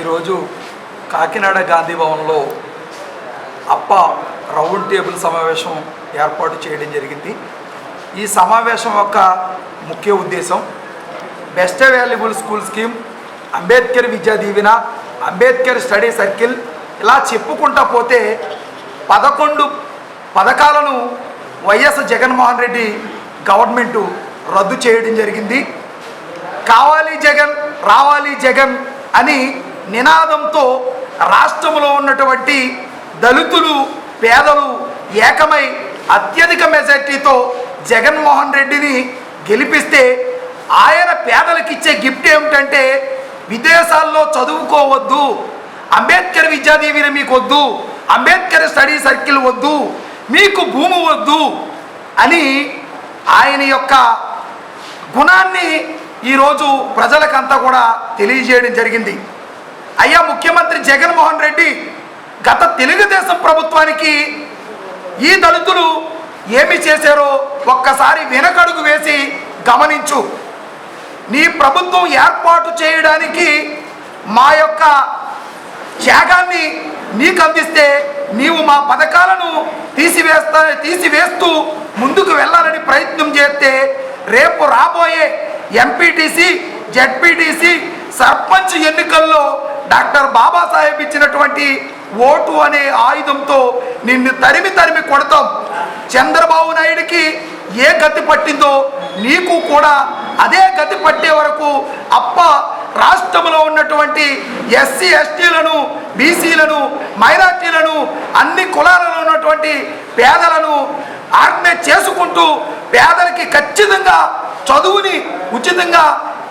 ఈరోజు కాకినాడ గాంధీ భవన్లో అప్ప రౌండ్ టేబుల్ సమావేశం ఏర్పాటు చేయడం జరిగింది. ఈ సమావేశం యొక్క ముఖ్య ఉద్దేశం best available school scheme Ambedkar Vidya Deevena Ambedkar study circle ఇలా చెప్పుకుంటా పోతే పదకొండు పథకాలను వైఎస్ జగన్మోహన్ రెడ్డి గవర్నమెంటు రద్దు చేయడం జరిగింది. కావాలి జగన్ రావాలి జగన్ అని నినాదంతో రాష్ట్రంలో ఉన్నటువంటి దళితులు పేదలు ఏకమై అత్యధిక మెజార్టీతో జగన్మోహన్ రెడ్డిని గెలిపిస్తే ఆయన పేదలకు ఇచ్చే గిఫ్ట్ ఏమిటంటే విదేశాల్లో చదువుకోవద్దు అంబేద్కర్ విద్యాదీవిని మీకు వద్దు అంబేద్కర్ స్టడీ సర్కిల్ వద్దు మీకు భూమి వద్దు అని ఆయన యొక్క గుణాన్ని ఈరోజు ప్రజలకంతా కూడా తెలియజేయడం జరిగింది. అయ్యా ముఖ్యమంత్రి జగన్మోహన్ రెడ్డి గత తెలుగుదేశం ప్రభుత్వానికి ఈ దళితులు ఏమి చేశారో ఒక్కసారి వెనకడుగు వేసి గమనించు. నీ ప్రభుత్వం ఏర్పాటు చేయడానికి మా యొక్క త్యాగాన్ని నీకు అందిస్తే నీవు మా పథకాలను తీసివేస్తా తీసివేస్తూ ముందుకు వెళ్ళాలని ప్రయత్నం చేస్తే రేపు రాబోయే ఎంపీటీసీ జెడ్పీటీసీ సర్పంచ్ ఎన్నికల్లో డాక్టర్ బాబాసాహెబ్ ఇచ్చినటువంటి ఓటు అనే ఆయుధంతో నిన్ను తరిమి తరిమి కొడతాం. చంద్రబాబు నాయుడికి ఏ గతి పట్టిందో నీకు కూడా అదే గతి పట్టే వరకు అప్ప రాష్ట్రంలో ఉన్నటువంటి ఎస్సీ ఎస్టీలను బీసీలను మైనార్టీలను అన్ని కులాలలో ఉన్నటువంటి పేదలను ఆర్గనైజ్ చేసుకుంటూ పేదలకి ఖచ్చితంగా చదువుని ఉచితంగా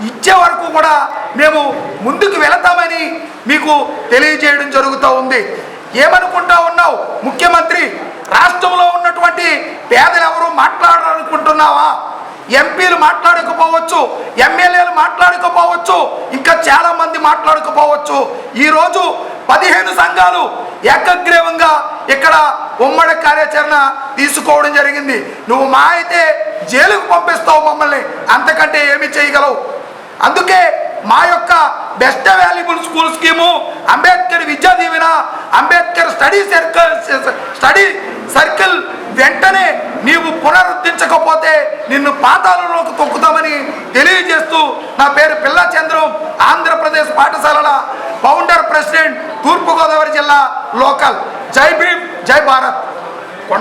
ఇచ్చే వరకు కూడా మేము ముందుకు వెళతామని మీకు తెలియజేయడం జరుగుతూ ఉంది. ఏమనుకుంటా ఉన్నావు? ముఖ్యమంత్రి రాష్ట్రంలో ఉన్నటువంటి పేదలు ఎవరు మాట్లాడాలనుకుంటున్నావా? ఎంపీలు మాట్లాడకపోవచ్చు ఎమ్మెల్యేలు మాట్లాడకపోవచ్చు ఇంకా చాలామంది మాట్లాడకపోవచ్చు. ఈరోజు పదిహేను సంఘాలు ఏకగ్రీవంగా ఇక్కడ ఉమ్మడి కార్యాచరణ తీసుకోవడం జరిగింది. నువ్వు మా అయితే జైలుకు పంపిస్తావు మమ్మల్ని. అంతకంటే ఏమి చేయగలవు? అందుకే మా యొక్క best available school scheme Ambedkar Vidya Deevena Ambedkar study circle study circle వెంటనే నీవు పునరుద్ధరించకపోతే నిన్ను పాతాలలోకి తొక్కుతామని తెలియజేస్తూ నా పేరు పిల్ల చంద్రం ఆంధ్రప్రదేశ్ పాఠశాలల ఫౌండర్ ప్రెసిడెంట్ తూర్పుగోదావరి జిల్లా లోకల్ జై భీమ్ జై భారత్.